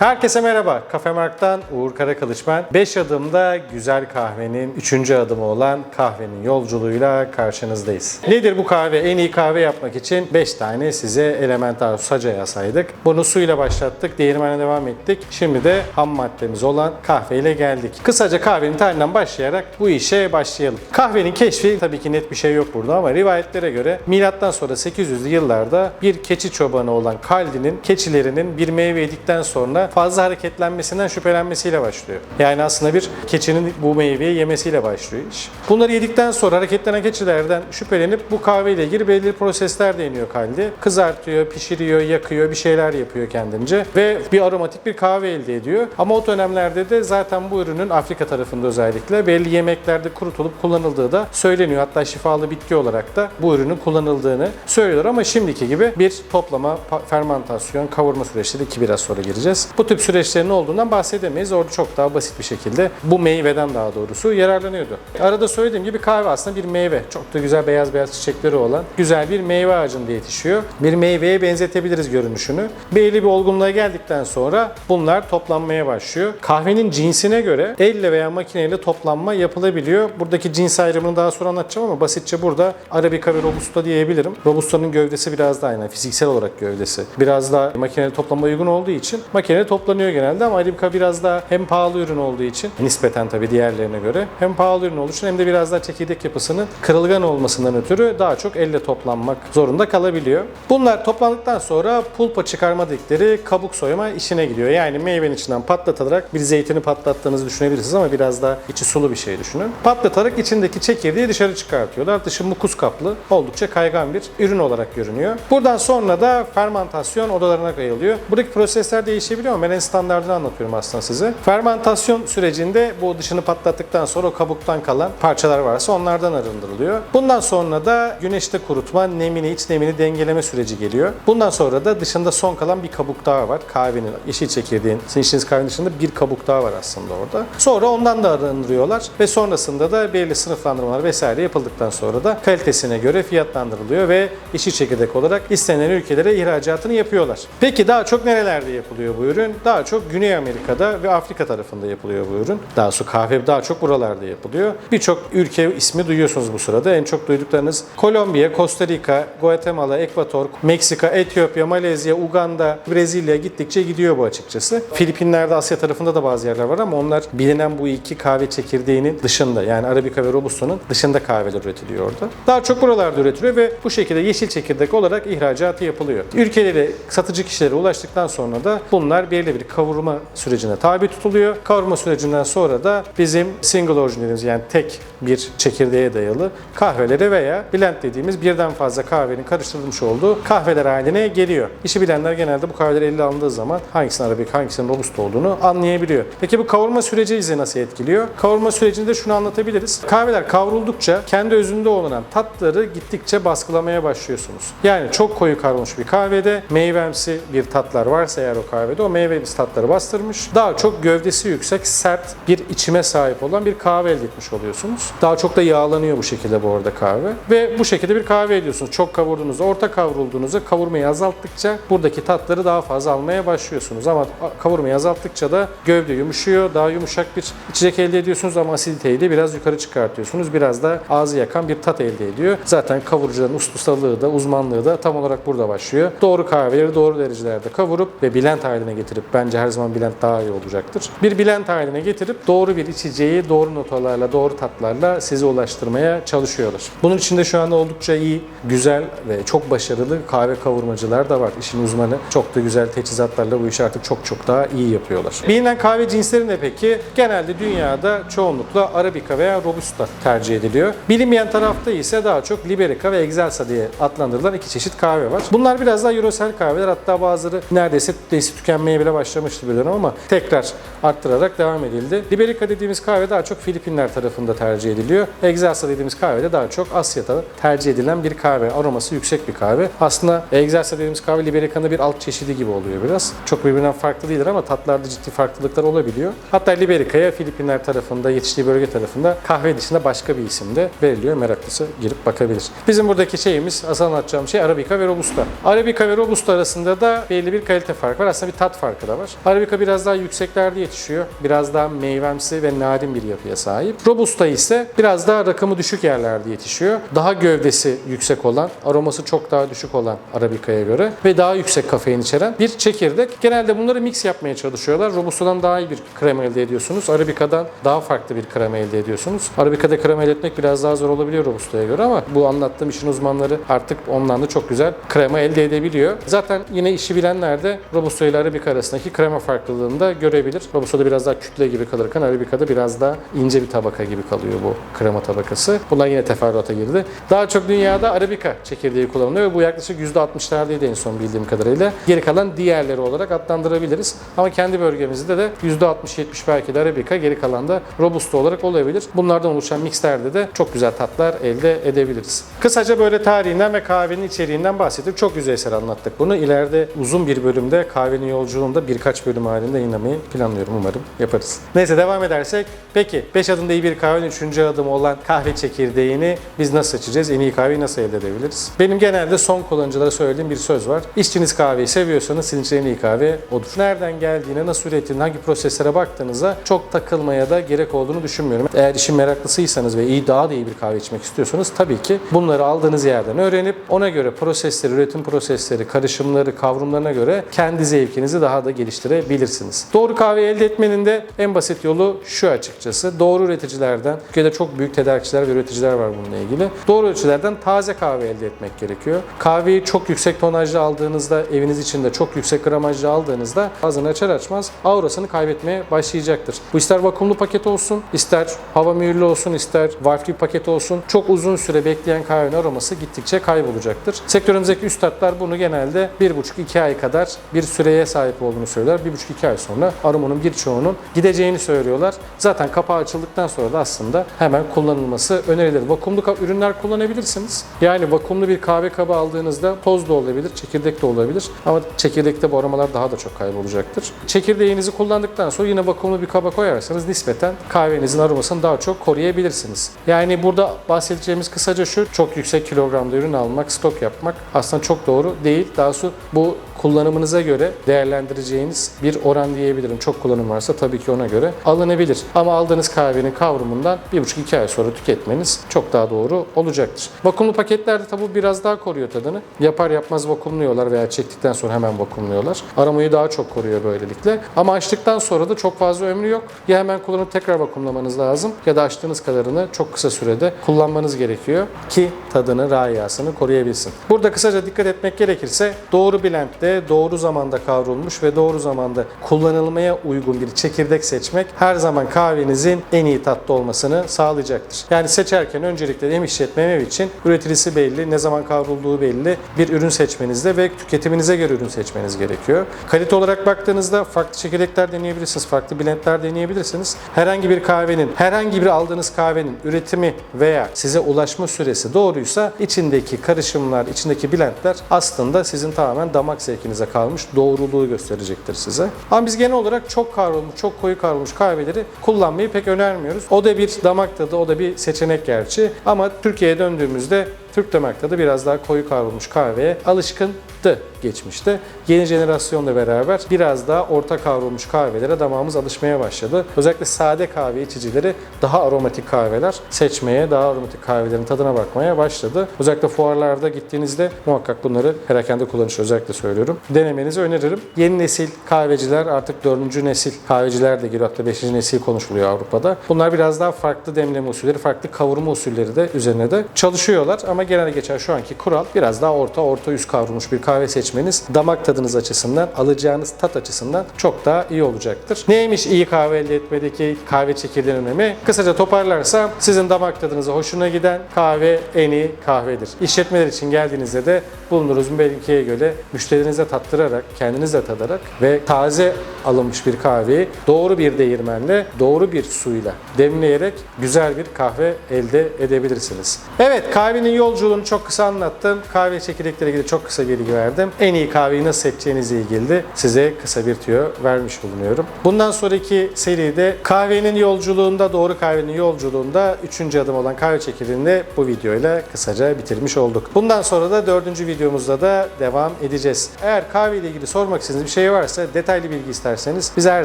Herkese merhaba. Kafe Mark'tan Uğur Karakılıç ben. 5 adımda güzel kahvenin 3. adımı olan kahvenin yolculuğuyla karşınızdayız. Nedir bu kahve? En iyi kahve yapmak için 5 tane size elementar saca yasaydık. Bunu suyla başlattık, değirmene devam ettik. Şimdi de ham maddemiz olan kahveyle geldik. Kısaca kahvenin tarihinden başlayarak bu işe başlayalım. Kahvenin keşfi tabii ki net bir şey yok burada ama rivayetlere göre milattan sonra 800'lü yıllarda bir keçi çobanı olan Kaldi'nin keçilerinin bir meyve yedikten sonra fazla hareketlenmesinden şüphelenmesiyle başlıyor. Yani aslında bir keçinin bu meyveyi yemesiyle başlıyor iş. Bunları yedikten sonra hareketlenen keçilerden şüphelenip bu kahveyle ilgili belirli prosesler deniyor Kaldi. Kızartıyor, pişiriyor, yakıyor, bir şeyler yapıyor kendince ve bir aromatik bir kahve elde ediyor. Ama o dönemlerde de zaten bu ürünün Afrika tarafında özellikle belli yemeklerde kurutulup kullanıldığı da söyleniyor. Hatta şifalı bitki olarak da bu ürünün kullanıldığını söylüyorlar ama şimdiki gibi bir toplama, fermantasyon, kavurma süreçleri ki biraz sonra gireceğiz. Bu tip süreçlerin olduğundan bahsedemeyiz. Orada çok daha basit bir şekilde bu meyveden daha doğrusu yararlanıyordu. Arada söylediğim gibi kahve aslında bir meyve. Çok da güzel beyaz beyaz çiçekleri olan güzel bir meyve ağacında yetişiyor. Bir meyveye benzetebiliriz görünüşünü. Belli bir olgunluğa geldikten sonra bunlar toplanmaya başlıyor. Kahvenin cinsine göre elle veya makineyle toplanma yapılabiliyor. Buradaki cins ayrımını daha sonra anlatacağım ama basitçe burada Arabica ve Robusta diyebilirim. Robusta'nın gövdesi biraz daha yani fiziksel olarak gövdesi. Biraz daha makineli toplama uygun olduğu için makineli toplanıyor genelde ama Arabica biraz daha hem pahalı ürün olduğu için nispeten tabii diğerlerine göre hem pahalı ürün olduğu için hem de biraz daha çekirdek yapısının kırılgan olmasından ötürü daha çok elle toplanmak zorunda kalabiliyor. Bunlar toplandıktan sonra pulpa çıkarma dedikleri kabuk soyma işine gidiyor. Yani meyvenin içinden patlatılarak bir zeytini patlattığınızı düşünebilirsiniz ama biraz daha içi sulu bir şey düşünün. Patlatarak içindeki çekirdeği dışarı çıkartıyorlar. Dışı mukus kaplı, oldukça kaygan bir ürün olarak görünüyor. Buradan sonra da fermentasyon odalarına kayılıyor. Buradaki prosesler değişebiliyor ama ben en standartını anlatıyorum aslında size. Fermentasyon sürecinde bu dışını patlattıktan sonra o kabuktan kalan parçalar varsa onlardan arındırılıyor. Bundan sonra da güneşte kurutma, nemini, iç nemini dengeleme süreci geliyor. Bundan sonra da dışında son kalan bir kabuk daha var. Kahvenin, yeşil çekirdeğin, sizin içtiğiniz kahvenin dışında bir kabuk daha var aslında orada. Sonra ondan da arındırıyorlar ve sonrasında da belirli sınıflandırmalar vesaire yapıldıktan sonra da kalitesine göre fiyatlandırılıyor ve yeşil çekirdek olarak istenilen ülkelere ihracatını yapıyorlar. Peki daha çok nerelerde yapılıyor bu ürün? Daha çok Güney Amerika'da ve Afrika tarafında yapılıyor bu ürün. Daha sonra kahve daha çok buralarda yapılıyor. Birçok ülke ismi duyuyorsunuz bu sırada. En çok duyduklarınız Kolombiya, Costa Rica, Guatemala, Ekvator, Meksika, Etiyopya, Malezya, Uganda, Brezilya gittikçe gidiyor bu açıkçası. Filipinler'de Asya tarafında da bazı yerler var ama onlar bilinen bu iki kahve çekirdeğinin dışında yani Arabica ve Robusta'nın dışında kahveler üretiliyor orada. Daha çok buralarda üretiliyor ve bu şekilde yeşil çekirdek olarak ihracatı yapılıyor. Ülkelere, satıcı kişilere ulaştıktan sonra da bunlar belirli bir kavurma sürecine tabi tutuluyor. Kavurma sürecinden sonra da bizim single origin yani tek bir çekirdeğe dayalı kahvelere veya blend dediğimiz birden fazla kahvenin karıştırılmış olduğu kahveler haline geliyor. İşi bilenler genelde bu kahveleri elle alındığı zaman hangisinin Arabica, hangisinin Robusta olduğunu anlayabiliyor. Peki bu kavurma süreci bizi nasıl etkiliyor? Kavurma sürecinde şunu anlatabiliriz. Kahveler kavruldukça kendi özünde olan tatları gittikçe baskılamaya başlıyorsunuz. Yani çok koyu kavrulmuş bir kahvede meyvemsi bir tatlar varsa eğer o kahvede o meyvemsi tatları bastırmış. Daha çok gövdesi yüksek, sert bir içime sahip olan bir kahve elde etmiş oluyorsunuz. Daha çok da yağlanıyor bu şekilde bu arada kahve. Ve bu şekilde bir kahve ediyorsunuz. Çok kavurduğunuzda, orta kavrulduğunuzda kavurmayı azalttıkça buradaki tatları daha fazla almaya başlıyorsunuz. Ama kavurmayı azalttıkça da gövde yumuşuyor. Daha yumuşak bir içecek elde ediyorsunuz ama asiditeyi de biraz yukarı çıkartıyorsunuz. Biraz da ağzı yakan bir tat elde ediyor. Zaten kavurucuların ustalığı da uzmanlığı da tam olarak burada başlıyor. Doğru kahveleri doğru derecelerde kavurup ve blend haline getirip bence her zaman blend daha iyi olacaktır. Bir blend haline getirip doğru bir içeceği doğru notalarla, doğru tatlarla size ulaştırmaya çalışıyorlar. Bunun içinde şu anda oldukça iyi, güzel ve çok başarılı kahve kavurmacılar da var. İşin uzmanı. Çok da güzel teçhizatlarla bu işi artık çok çok daha iyi yapıyorlar. Bilinen kahve cinsleri ne peki? Genelde dünyada çoğunlukla Arabica veya Robusta tercih ediliyor. Bilinmeyen tarafta ise daha çok Liberica ve Excelsa diye adlandırılan iki çeşit kahve var. Bunlar biraz daha Eurosel kahveler. Hatta bazıları neredeyse nesli tükenmeye bile başlamıştı bir dönem ama tekrar arttırarak devam edildi. Liberica dediğimiz kahve daha çok Filipinler tarafında tercih ediliyor. Excelsa dediğimiz kahve de daha çok Asya'da tercih edilen bir kahve. Aroması yüksek bir kahve. Aslında Excelsa dediğimiz kahve Liberica'nın bir alt çeşidi gibi oluyor biraz. Çok birbirinden farklı değildir ama tatlarda ciddi farklılıklar olabiliyor. Hatta Liberica'ya Filipinler tarafında, yetiştiği bölge tarafında kahve dışında başka bir isim de veriliyor. Meraklısı girip bakabilir. Bizim buradaki şeyimiz, asıl anlatacağım şey Arabica ve Robusta. Arabica ve Robusta arasında da belli bir kalite farkı var. Aslında bir tat farkı farkı da var. Arabica biraz daha yükseklerde yetişiyor. Biraz daha meyvemsi ve narin bir yapıya sahip. Robusta ise biraz daha rakımı düşük yerlerde yetişiyor. Daha gövdesi yüksek olan, aroması çok daha düşük olan Arabica'ya göre ve daha yüksek kafein içeren bir çekirdek. Genelde bunları mix yapmaya çalışıyorlar. Robusta'dan daha iyi bir krema elde ediyorsunuz. Arabica'dan daha farklı bir krema elde ediyorsunuz. Arabica'da krema elde etmek biraz daha zor olabiliyor Robusta'ya göre ama bu anlattığım işin uzmanları artık ondan da çok güzel krema elde edebiliyor. Zaten yine işi bilenler de Robusta ile Arabica arasındaki krema farklılığını da görebilir. Robusta'da biraz daha kütle gibi kalırken Arabica'da biraz daha ince bir tabaka gibi kalıyor bu krema tabakası. Bunlar yine teferruata girdi. Daha çok dünyada Arabica çekirdeği kullanılıyor ve bu yaklaşık %60'lardaydı en son bildiğim kadarıyla. Geri kalan diğerleri olarak adlandırabiliriz. Ama kendi bölgemizde de %60-70 belki de Arabica, geri kalan da Robusta olarak olabilir. Bunlardan oluşan mixlerde de çok güzel tatlar elde edebiliriz. Kısaca böyle tarihinden ve kahvenin içeriğinden bahsettik. Çok yüzeysel anlattık bunu. İleride uzun bir bölümde kahvenin yolculuğunda birkaç bölüm halinde yayınlamayı planlıyorum. Umarım yaparız. Neyse devam edersek. Peki 5 adımda iyi bir kahvenin 3. adımı olan kahve çekirdeğini biz nasıl seçeceğiz? En iyi kahveyi nasıl elde edebiliriz? Benim genelde son kullanıcılara söylediğim bir söz var. İçtiğiniz kahveyi seviyorsanız sizin en iyi kahve odur. Nereden geldiğine, nasıl üretildiğine, hangi proseslere baktığınızda çok takılmaya da gerek olduğunu düşünmüyorum. Eğer işin meraklısıysanız ve iyi daha da iyi bir kahve içmek istiyorsanız tabii ki bunları aldığınız yerden öğrenip ona göre prosesleri, üretim prosesleri, karışımları, kavrumlarına göre kendi zevkinizi daha da geliştirebilirsiniz. Doğru kahve elde etmenin de en basit yolu şu açıkçası. Doğru üreticilerden, Türkiye'de çok büyük tedarikçiler ve üreticiler var bununla ilgili. Doğru üreticilerden taze kahve elde etmek gerekiyor. Kahveyi çok yüksek tonajlı aldığınızda, eviniz içinde çok yüksek gramajlı aldığınızda ağzını açar açmaz aurasını kaybetmeye başlayacaktır. Bu ister vakumlu paket olsun, ister hava mühürlü olsun, ister valfli paket olsun. Çok uzun süre bekleyen kahvenin aroması gittikçe kaybolacaktır. Sektörümüzdeki üstadlar bunu genelde 1,5-2 ay kadar bir süreye sahip olduğunu söyler. 1,5-2 ay sonra aromanın birçoğunun gideceğini söylüyorlar. Zaten kapağı açıldıktan sonra da aslında hemen kullanılması önerilir. Vakumlu ürünler kullanabilirsiniz. Yani vakumlu bir kahve kabı aldığınızda toz da olabilir, çekirdek de olabilir. Ama çekirdekte bu aromalar daha da çok kaybolacaktır. Çekirdeğinizi kullandıktan sonra yine vakumlu bir kaba koyarsanız nispeten kahvenizin aromasını daha çok koruyabilirsiniz. Yani burada bahsedeceğimiz kısaca şu, çok yüksek kilogramda ürün almak, stok yapmak aslında çok doğru değil. Daha doğrusu bu kullanımınıza göre değerlendireceğiniz bir oran diyebilirim. Çok kullanım varsa tabii ki ona göre alınabilir. Ama aldığınız kahvenin kavrumundan 1,5-2 ay sonra tüketmeniz çok daha doğru olacaktır. Vakumlu paketlerde tabii bu biraz daha koruyor tadını. Yapar yapmaz vakumluyorlar veya çektikten sonra hemen vakumluyorlar. Aromayı daha çok koruyor böylelikle. Ama açtıktan sonra da çok fazla ömrü yok. Ya hemen kullanıp tekrar vakumlamanız lazım ya da açtığınız kadarını çok kısa sürede kullanmanız gerekiyor ki tadını, rayasını koruyabilsin. Burada kısaca dikkat etmek gerekirse doğru blendde, doğru zamanda kavrulmuş ve doğru zamanda kullanılmaya uygun bir çekirdek seçmek her zaman kahvenizin en iyi tatlı olmasını sağlayacaktır. Yani seçerken öncelikle hem işletme için üreticisi belli, ne zaman kavrulduğu belli bir ürün seçmenizde ve tüketiminize göre ürün seçmeniz gerekiyor. Kalite olarak baktığınızda farklı çekirdekler deneyebilirsiniz, farklı blendler deneyebilirsiniz. Herhangi bir kahvenin, herhangi bir aldığınız kahvenin üretimi veya size ulaşma süresi doğruysa içindeki karışımlar, içindeki blendler aslında sizin tamamen damak zevkinize kalmış doğruluğu gösterecektir size. Ama biz genel olarak çok kavrulmuş, çok koyu kavrulmuş kahveleri kullanmayı pek önermiyoruz. O da bir damak tadı, o da bir seçenek gerçi. Ama Türkiye'ye döndüğümüzde Türk damak tadı biraz daha koyu kavrulmuş kahveye alışkındı geçmişte. Yeni jenerasyonla beraber biraz daha orta kavrulmuş kahvelere damağımız alışmaya başladı. Özellikle sade kahve içicileri daha aromatik kahveler seçmeye, daha aromatik kahvelerin tadına bakmaya başladı. Özellikle fuarlarda gittiğinizde muhakkak bunları perakende kullanışı özellikle söylüyorum. Denemenizi öneririm. Yeni nesil kahveciler artık dördüncü nesil kahveciler de giriyor. Hatta beşinci nesil konuşuluyor Avrupa'da. Bunlar biraz daha farklı demleme usulleri, farklı kavurma usulleri de üzerine de çalışıyorlar. Ama genel geçer şu anki kural biraz daha orta, orta üst kavrulmuş bir kahve seçmeniz damak tadınız açısından, alacağınız tat açısından çok daha iyi olacaktır. Neymiş iyi kahve elde etmedeki kahve çekirdeğinin önemi? Kısaca toparlarsam sizin damak tadınıza hoşuna giden kahve en iyi kahvedir. İşletmeler için geldiğinizde de bulunduğunuz mevkiye göre müşterinize tattırarak, kendiniz de tadarak ve taze alınmış bir kahveyi doğru bir değirmenle, doğru bir suyla demleyerek güzel bir kahve elde edebilirsiniz. Evet kahvenin yol Yolculuğunu çok kısa anlattım. Kahve çekirdekleriyle ilgili çok kısa bilgi verdim. En iyi kahveyi nasıl seçeceğinizle ilgili de size kısa bir tüyo vermiş bulunuyorum. Bundan sonraki seride kahvenin yolculuğunda, doğru kahvenin yolculuğunda 3. adım olan kahve çekirdeğini de bu videoyla kısaca bitirmiş olduk. Bundan sonra da 4. videomuzda da devam edeceğiz. Eğer kahve ile ilgili sormak istediğiniz bir şey varsa, detaylı bilgi isterseniz bize her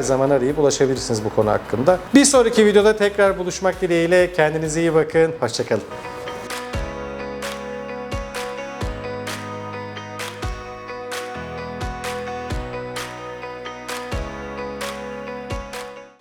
zaman arayıp ulaşabilirsiniz bu konu hakkında. Bir sonraki videoda tekrar buluşmak dileğiyle kendinize iyi bakın. Hoşçakalın.